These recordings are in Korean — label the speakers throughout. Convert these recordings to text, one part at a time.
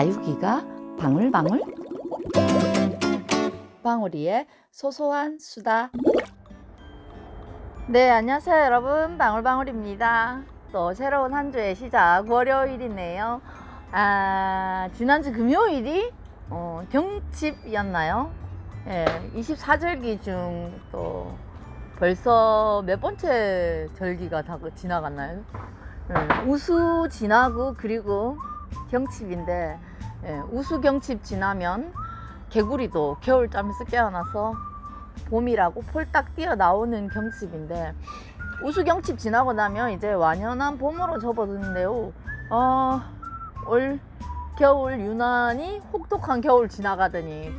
Speaker 1: 다육이가 방울방울? 방울이의 소소한 수다. 네 안녕하세요 여러분. 방울방울입니다. 또 새로운 한 주의 시작 월요일이네요. 아 지난주 금요일이 어, 경칩이었나요? 예 24절기 중 또 벌써 몇 번째 절기가 다 그- 지나갔나요? 음, 우수 지나고 그리고 경칩인데 예, 우수 경칩 지나면 개구리도 겨울잠에서 깨어나서 봄이라고 폴딱 뛰어나오는 경칩인데 우수 경칩 지나고 나면 이제 완연한 봄으로 접어드는데요. 어, 올 겨울 유난히 혹독한 겨울 지나가더니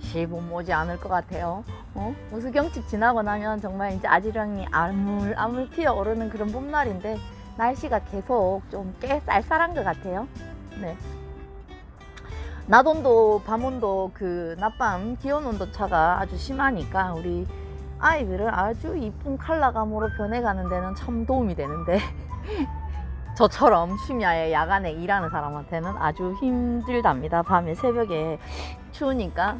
Speaker 1: 시봄 오지 않을 것 같아요. 어? 우수 경칩 지나고 나면 정말 이제 아지랑이 아물아물 피어오르는 그런 봄날인데 날씨가 계속 좀 꽤 쌀쌀한 것 같아요. 네. 낮온도 밤온도 그 낮밤 기온 온도 차가 아주 심하니까 우리 아이들을 아주 이쁜 컬러감으로 변해가는 데는 참 도움이 되는데 저처럼 심야에 야간에 일하는 사람한테는 아주 힘들답니다. 밤에 새벽에 추우니까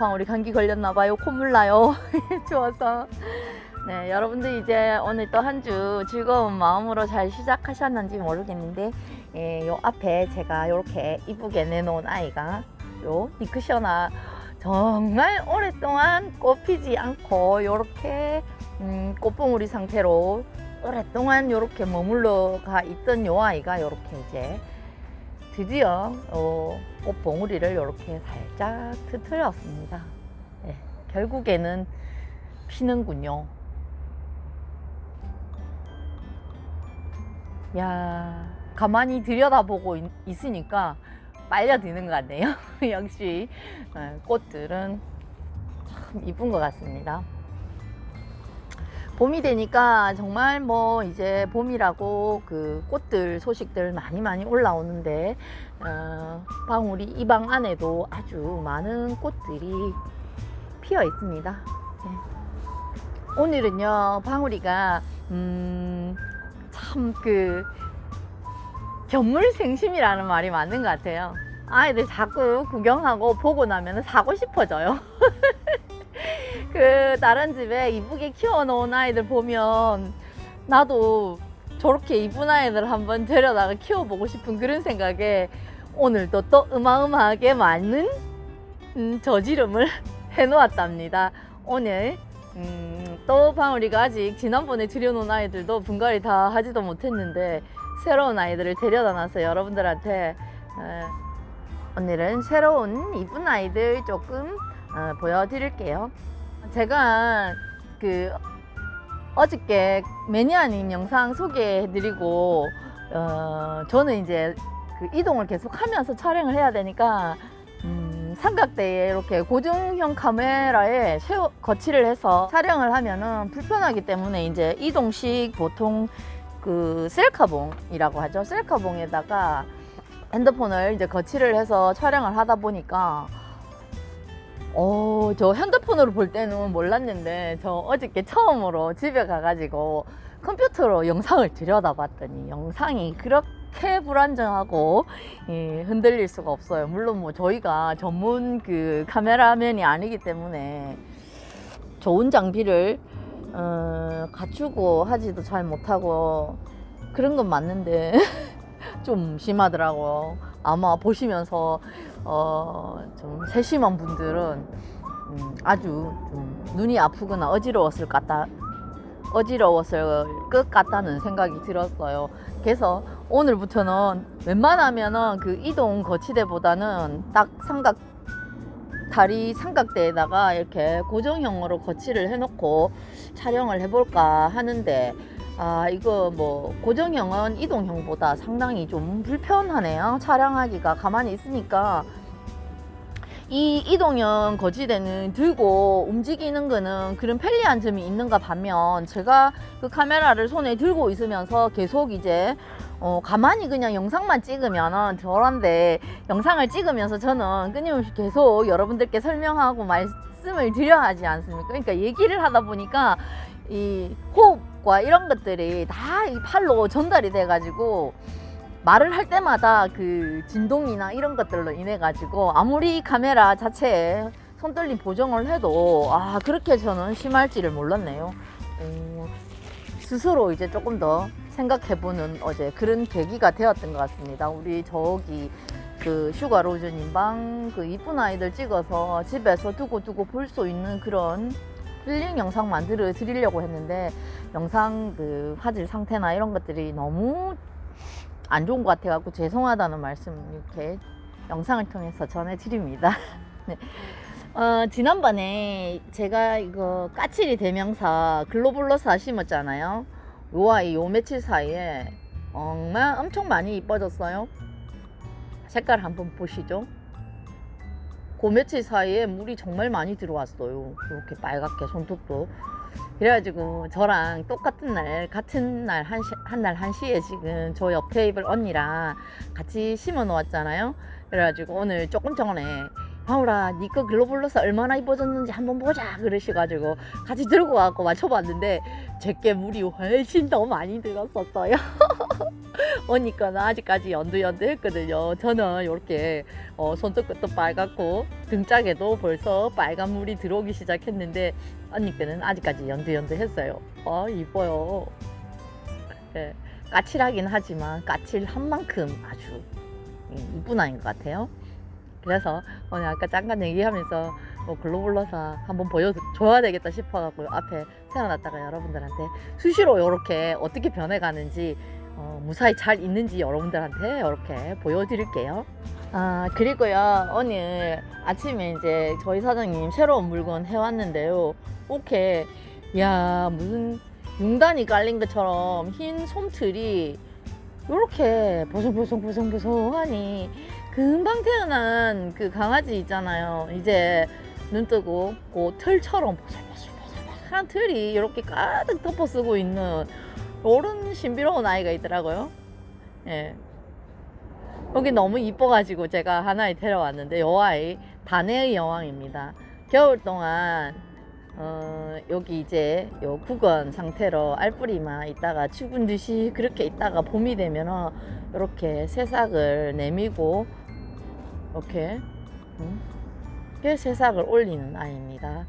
Speaker 1: 방울이 감기 걸렸나 봐요. 콧물 나요. 추워서. 네, 여러분들 이제 오늘 또 한 주 즐거운 마음으로 잘 시작하셨는지 모르겠는데 예, 요 앞에 제가 이렇게 이쁘게 내놓은 아이가 요 니크셔나 정말 오랫동안 꽃 피지 않고 요렇게 음, 꽃봉우리 상태로 오랫동안 요렇게 머물러 가 있던 요 아이가 요렇게 이제 드디어 어, 꽃봉우리를 요렇게 살짝 트트렸습니다. 예, 결국에는 피는군요. 야 가만히 들여다보고 있, 있으니까 빨려드는 것 같네요. 역시 어, 꽃들은 참 이쁜 것 같습니다. 봄이 되니까 정말 뭐 이제 봄이라고 그 꽃들 소식들 많이 많이 올라오는데 어, 방울이 이 방 안에도 아주 많은 꽃들이 피어 있습니다. 네. 오늘은요 방울이가 음, 참그 견물생심이라는 말이 맞는 것 같아요. 아이들 자꾸 구경하고 보고 나면 사고 싶어져요. 그 다른 집에 이쁘게 키워놓은 아이들 보면 나도 저렇게 이쁜 아이들 한번 데려다가 키워보고 싶은 그런 생각에 오늘도 또 어마어마하게 많은 음, 저지름을 해놓았답니다. 오늘 음, 또 방울이가 아직 지난번에 들여놓은 아이들도 분갈이 다 하지도 못했는데 새로운 아이들을 데려다 놔서 여러분들한테 어, 오늘은 새로운 이쁜 아이들 조금 어, 보여드릴게요. 제가 그 어저께 매니아님 영상 소개해드리고 어, 저는 이제 그 이동을 계속 하면서 촬영을 해야 되니까 음, 삼각대에 이렇게 고정형 카메라에 거치를 해서 촬영을 하면은 불편하기 때문에 이제 이동식 보통 그 셀카봉이라고 하죠. 셀카봉에다가 핸드폰을 이제 거치를 해서 촬영을 하다 보니까 어, 저 핸드폰으로 볼 때는 몰랐는데 저 어저께 처음으로 집에 가가지고 컴퓨터로 영상을 들여다봤더니 영상이 그렇게 불안정하고 예, 흔들릴 수가 없어요. 물론 뭐 저희가 전문 그 카메라맨이 아니기 때문에 좋은 장비를 어, 갖추고 하지도 잘 못하고 그런 건 맞는데 좀 심하더라고요. 아마 보시면서 어, 좀 세심한 분들은 음, 아주 좀 눈이 아프거나 어지러웠을 것 같다. 어지러웠을 것 같다는 생각이 들었어요. 그래서 오늘부터는 웬만하면은 그 이동 거치대보다는 딱 삼각 다리 삼각대에다가 이렇게 고정형으로 거치를 해놓고 촬영을 해볼까 하는데 아 이거 뭐 고정형은 이동형보다 상당히 좀 불편하네요. 촬영하기가 가만히 있으니까. 이 이동형 거치대는 들고 움직이는 거는 그런 편리한 점이 있는가 반면 제가 그 카메라를 손에 들고 있으면서 계속 이제 어, 가만히 그냥 영상만 찍으면은 저런데 영상을 찍으면서 저는 끊임없이 계속 여러분들께 설명하고 말씀을 드려야 하지 않습니까? 그러니까 얘기를 하다 보니까 이 호흡과 이런 것들이 다 이 팔로 전달이 돼가지고 말을 할 때마다 그 진동이나 이런 것들로 인해 가지고 아무리 카메라 자체에 손떨림 보정을 해도 아 그렇게 저는 심할지를 몰랐네요. 어, 스스로 이제 조금 더 생각해보는 어제 그런 계기가 되었던 것 같습니다. 우리 저기 그 슈가 로즈님 방 그 이쁜 아이들 찍어서 집에서 두고 두고 볼 수 있는 그런 힐링 영상 만들어 드리려고 했는데 영상 그 화질 상태나 이런 것들이 너무 안 좋은 것 같아갖고 죄송하다는 말씀 이렇게 영상을 통해서 전해드립니다. 네. 어, 지난번에 제가 이거 까칠이 대명사 글로블러사 심었잖아요. 요 아이 요 며칠 사이에 정말 엄청 많이 이뻐졌어요. 색깔 한번 보시죠. 그 며칠 사이에 물이 정말 많이 들어왔어요. 이렇게 빨갛게 손톱도. 그래가지고 저랑 똑같은 날 같은 날한날 한시에 지금 저 옆 테이블 언니랑 같이 심어 놓았잖아요. 그래가지고 오늘 조금 전에 바울아 니거 글로블러스 얼마나 이뻐졌는지 한번 보자 그러셔가지고 같이 들고 와갖고 맞춰봤는데 제게 물이 훨씬 더 많이 들었었어요. 언니 거는 아직까지 연두연두 했거든요. 저는 이렇게 어, 손톱 끝도 빨갛고 등짝에도 벌써 빨간 물이 들어오기 시작했는데 언니 거는 아직까지 연두연두 했어요. 어 이뻐요. 네, 까칠하긴 하지만 까칠한 만큼 아주 음, 이쁜 아이인 것 같아요. 그래서 오늘 아까 잠깐 얘기하면서 뭐 글로블러사 한번 보여줘야 되겠다 싶어갖고 앞에 세워놨다가 여러분들한테 수시로 이렇게 어떻게 변해가는지 어, 무사히 잘 있는지 여러분들한테 이렇게 보여드릴게요. 아 그리고요 오늘 아침에 이제 저희 사장님 새로운 물건 해왔는데요. 오케이 야 무슨 융단이 깔린 것처럼 흰 솜틀이 이렇게 보송보송보송보송하니 금방 태어난 그 강아지 있잖아요. 이제 눈 뜨고 그 털처럼 보슬보슬보슬한 털이 이렇게 가득 덮어 쓰고 있는 이런 신비로운 아이가 있더라고요. 예. 여기 너무 이뻐가지고 제가 하나에 데려왔는데 이 아이 단해의 여왕입니다. 겨울 동안 어, 여기 이제 요 구건 상태로 알뿌리만 있다가 죽은 듯이 그렇게 있다가 봄이 되면은 이렇게 새싹을 내미고 이렇게 음, 새싹을 올리는 아이입니다.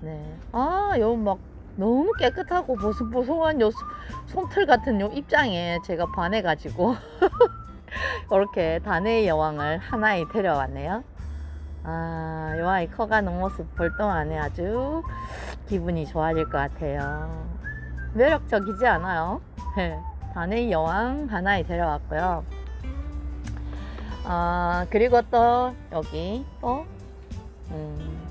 Speaker 1: 네. 아, 요 막 너무 깨끗하고 보송보송한 요 솜- 솜털 같은 요 입장에 제가 반해가지고 이렇게 단의 여왕을 하나에 데려왔네요. 아, 요 아이 커가는 모습 볼 동안에 아주 기분이 좋아질 것 같아요. 매력적이지 않아요? 네. 단의 여왕 하나에 데려왔고요. 아, 그리고 또 여기 또 음,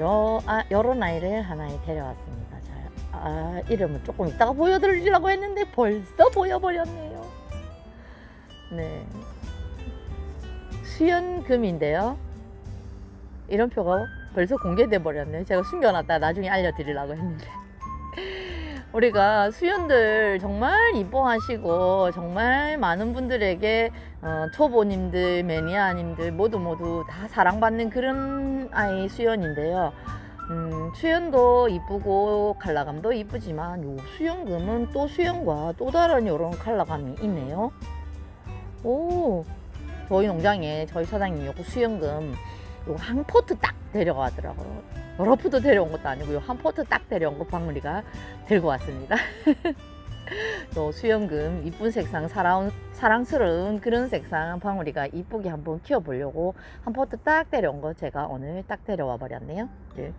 Speaker 1: 요, 아, 요런 아이를 하나에 데려왔습니다. 자, 아, 이름을 조금 이따가 보여드리려고 했는데 벌써 보여버렸네요. 네. 수연금인데요. 이름표가 벌써 공개돼 버렸네요. 제가 숨겨놨다 나중에 알려드리려고 했는데. 우리가 수연들 정말 이뻐하시고 정말 많은 분들에게 어, 초보님들, 매니아님들 모두 모두 다 사랑받는 그런 아이 수연인데요. 음, 수연도 이쁘고 컬러감도 이쁘지만 요 수연금은 또 수연과 또 다른 이런 컬러감이 있네요. 오, 저희 농장에 저희 사장님이 요거 수연금 요거 한 포트 딱 데려가더라고요. 여러 포트 데려온 것도 아니고 요한 포트 딱 데려온 거 박물이가 들고 왔습니다. 또 수연금 이쁜 색상 사랑, 사랑스러운 그런 색상 방울이가 이쁘게 한번 키워보려고 한 포트 딱 데려온 거 제가 오늘 딱 데려와 버렸네요. 네.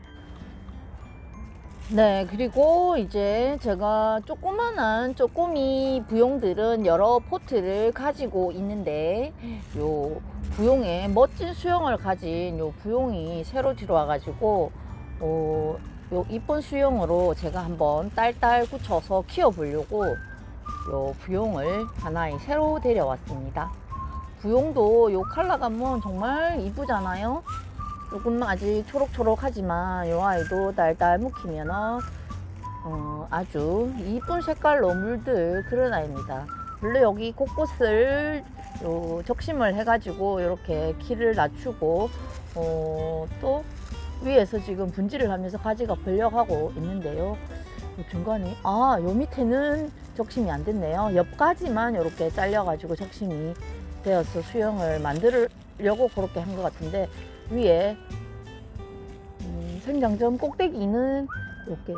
Speaker 1: 네, 그리고 이제 제가 조그만한 쪼꼬미 부용들은 여러 포트를 가지고 있는데 요 부용에 멋진 수영을 가진 요 부용이 새로 들어와 가지고 어, 요 이쁜 수영으로 제가 한번 딸딸 굳혀서 키워보려고 요 부용을 하나에 새로 데려왔습니다. 부용도 요 컬러감은 정말 이쁘잖아요. 조금 아직 초록초록하지만 요 아이도 달달 묵히면 어, 아주 이쁜 색깔로 물들 그런 아이입니다. 원래 여기 곳곳을 요 적심을 해가지고 이렇게 키를 낮추고 어, 또 위에서 지금 분질을 하면서 가지가 벌려가고 있는데요. 요 중간이 아요 밑에는 적심이 안 됐네요. 옆까지만 이렇게 잘려가지고 적심이 되어서 수영을 만들려고 그렇게 한 것 같은데 위에 음, 생장점 꼭대기는 이렇게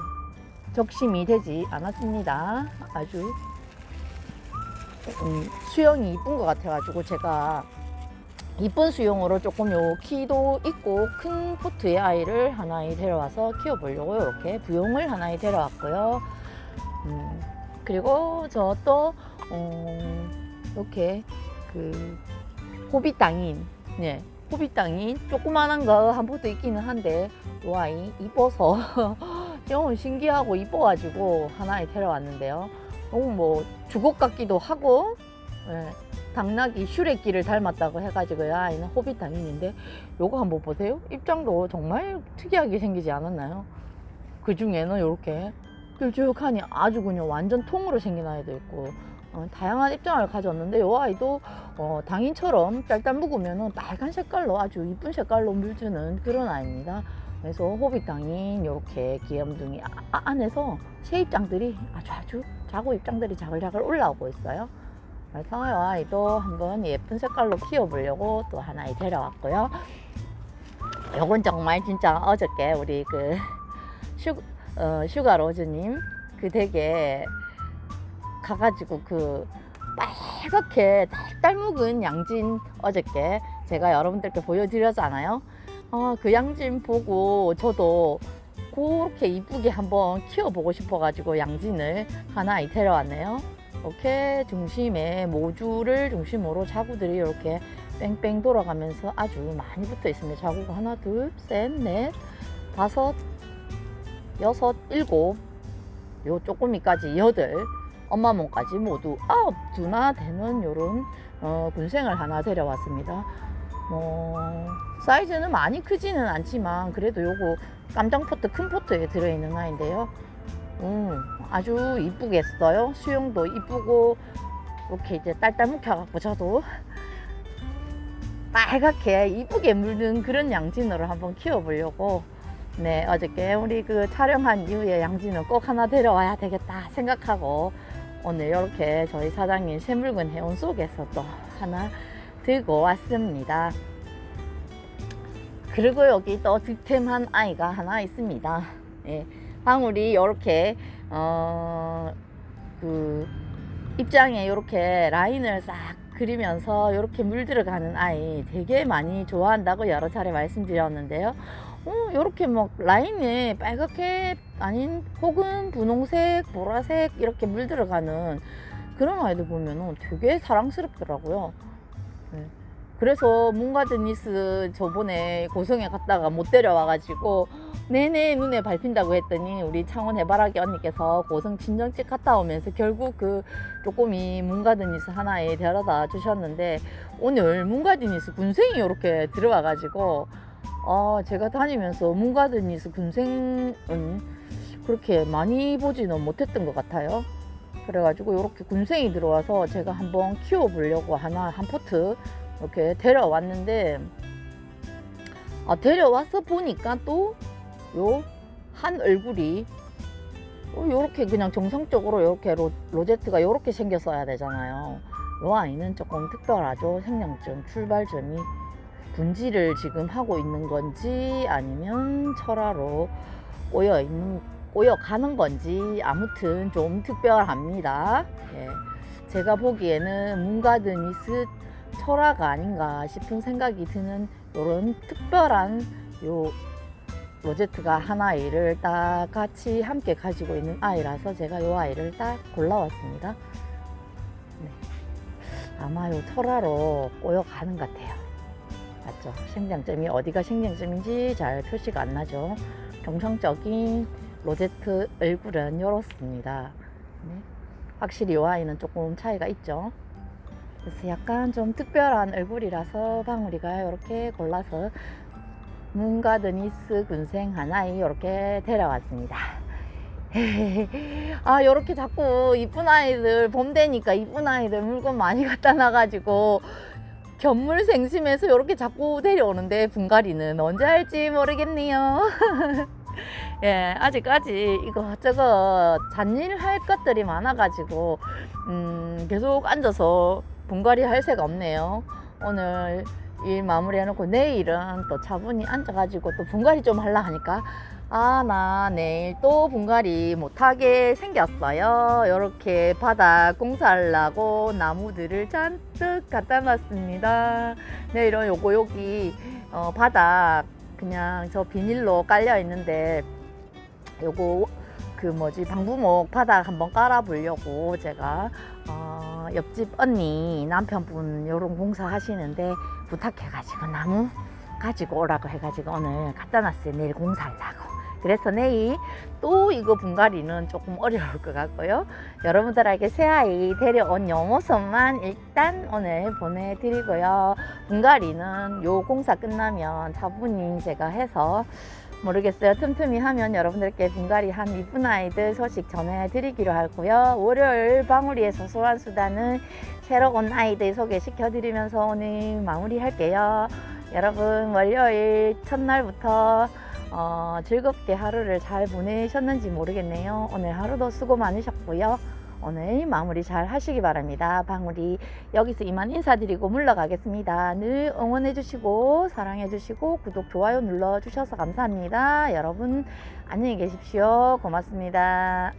Speaker 1: 적심이 되지 않았습니다. 아주 음, 수영이 이쁜 것 같아가지고 제가 이쁜 수영으로 조금 요 키도 있고 큰 포트의 아이를 하나에 데려와서 키워보려고 이렇게 부용을 하나에 데려왔고요. 음, 그리고 저또 어, 이렇게 그 호빗 땅인, 네, 호빗 땅인 조그만한 거 한 포트 있기는 한데 이 아이 이뻐서 너무 신기하고 이뻐가지고 하나에 데려왔는데요. 너무 뭐 주걱 같기도 하고, 예, 당나귀 슈렉기를 닮았다고 해가지고 이 아이는 호빗 당인인데 요거 한번 보세요. 입장도 정말 특이하게 생기지 않았나요? 그 중에는 이렇게 길쭉하니 아주 그냥 완전 통으로 생긴 아이도 있고 어, 다양한 입장을 가졌는데 이 아이도 어, 당인처럼 짤짤 묵으면 빨간 색깔로 아주 이쁜 색깔로 물주는 그런 아이입니다. 그래서 호빗 당인 이렇게 귀염둥이 아- 아- 안에서 새 입장들이 아주 아주 자고 입장들이 자글자글 올라오고 있어요. 그래서 이 아이도 한번 예쁜 색깔로 키워보려고 또 하나에 데려왔고요. 요건 정말 진짜 어저께 우리 그 슈, 어, 슈가 로즈님 그 댁에 가가지고 그 빨갛게 달달 묵은 양진 어저께 제가 여러분들께 보여드렸잖아요. 어, 그 양진 보고 저도 그렇게 이쁘게 한번 키워보고 싶어가지고 양진을 하나 데려왔네요. 이렇게 중심에 모주를 중심으로 자구들이 이렇게 뺑뺑 돌아가면서 아주 많이 붙어 있습니다. 자구가 하나, 둘, 셋, 넷, 다섯, 여섯, 일곱, 요 쪼꼬미까지 여덟, 엄마 몸까지 모두 아홉 두나 되는 요런 어, 군생을 하나 데려왔습니다. 뭐 사이즈는 많이 크지는 않지만 그래도 요거 깜장 포트 큰 포트에 들어있는 아이인데요. 음, 아주 이쁘게 했어요. 수영도 이쁘고 이렇게 이제 딸딸 묵혀갖고 저도 빨갛게 이쁘게 물든 그런 양진으로 한번 키워보려고 네 어저께 우리 그 촬영한 이후에 양진을 꼭 하나 데려와야 되겠다 생각하고 오늘 이렇게 저희 사장님 새물건 해온 속에서 또 하나 들고 왔습니다. 그리고 여기 또 득템한 아이가 하나 있습니다. 예, 방울이 이렇게 어, 그 입장에 이렇게 라인을 싹 그리면서 이렇게 물들어가는 아이 되게 많이 좋아한다고 여러 차례 말씀드렸는데요. 어, 이렇게 막 라인에 빨갛게 아닌 혹은 분홍색, 보라색 이렇게 물들어가는 그런 아이들 보면은 되게 사랑스럽더라고요. 네. 그래서 문가드니스 저번에 고성에 갔다가 못 데려와가지고 내내 눈에 밟힌다고 했더니 우리 창원 해바라기 언니께서 고성 친정집 갔다 오면서 결국 그 쪼꼬미 문가드니스 하나에 데려다 주셨는데 오늘 문가드니스 군생이 이렇게 들어와가지고 어, 제가 다니면서 문가드니스 군생은 그렇게 많이 보지는 못했던 것 같아요. 그래가지고 이렇게 군생이 들어와서 제가 한번 키워보려고 하나 한 포트 이렇게 데려왔는데 아, 데려와서 보니까 또 요 한 얼굴이 이렇게 그냥 정상적으로 이렇게 로, 로제트가 이렇게 생겼어야 되잖아요. 요 아이는 조금 특별하죠. 생명점 출발점이 분지를 지금 하고 있는 건지 아니면 철화로 꼬여 있는 꼬여 가는 건지 아무튼 좀 특별합니다. 예. 제가 보기에는 문가드니스 철화가 아닌가 싶은 생각이 드는 이런 특별한 요 로제트가 하나이를 딱 같이 함께 가지고 있는 아이라서 제가 이 아이를 딱 골라왔습니다. 네. 아마 요 철화로 꼬여가는 것 같아요. 맞죠? 생장점이 어디가 생장점인지 잘 표시가 안 나죠. 정상적인 로제트 얼굴은 이렇습니다. 네. 확실히 이 아이는 조금 차이가 있죠. 그래서 약간 좀 특별한 얼굴이라서 방울이가 이렇게 골라서 문가드니스 군생 하나에 이렇게 데려왔습니다. 아, 이렇게 자꾸 이쁜 아이들, 봄 되니까 이쁜 아이들 물건 많이 갖다 놔가지고 견물 생심해서 이렇게 자꾸 데려오는데 분갈이는 언제 할지 모르겠네요. 예, 아직까지 이거 저거 잔일 할 것들이 많아가지고 음, 계속 앉아서 분갈이 할 새가 없네요. 오늘 일 마무리 해놓고 내일은 또 차분히 앉아가지고 또 분갈이 좀 하려 하니까 아 나 내일 또 분갈이 못하게 생겼어요. 이렇게 바닥 공사하려고 나무들을 잔뜩 갖다 놨습니다. 내일은 요거 여기 어, 바닥 그냥 저 비닐로 깔려 있는데 요거 그 뭐지 방부목 바닥 한번 깔아 보려고 제가 어, 옆집 언니 남편분 요런 공사 하시는데 부탁해 가지고 나무 가지고 오라고 해 가지고 오늘 갖다 놨어요. 내일 공사하려고. 그래서 내일 또 이거 분갈이는 조금 어려울 것 같고요. 여러분들에게 새아이 데려온 요 모습만 일단 오늘 보내드리고요. 분갈이는 요 공사 끝나면 차분히 제가 해서 모르겠어요. 틈틈이 하면 여러분들께 분갈이 한 이쁜 아이들 소식 전해드리기로 하고요. 월요일 방울이의 소소한 수다는 새로 온 아이들 소개시켜드리면서 오늘 마무리할게요. 여러분 월요일 첫날부터 어, 즐겁게 하루를 잘 보내셨는지 모르겠네요. 오늘 하루도 수고 많으셨고요. 오늘 마무리 잘 하시기 바랍니다. 방울이 여기서 이만 인사드리고 물러가겠습니다. 늘 응원해주시고 사랑해주시고 구독, 좋아요 눌러주셔서 감사합니다. 여러분 안녕히 계십시오. 고맙습니다.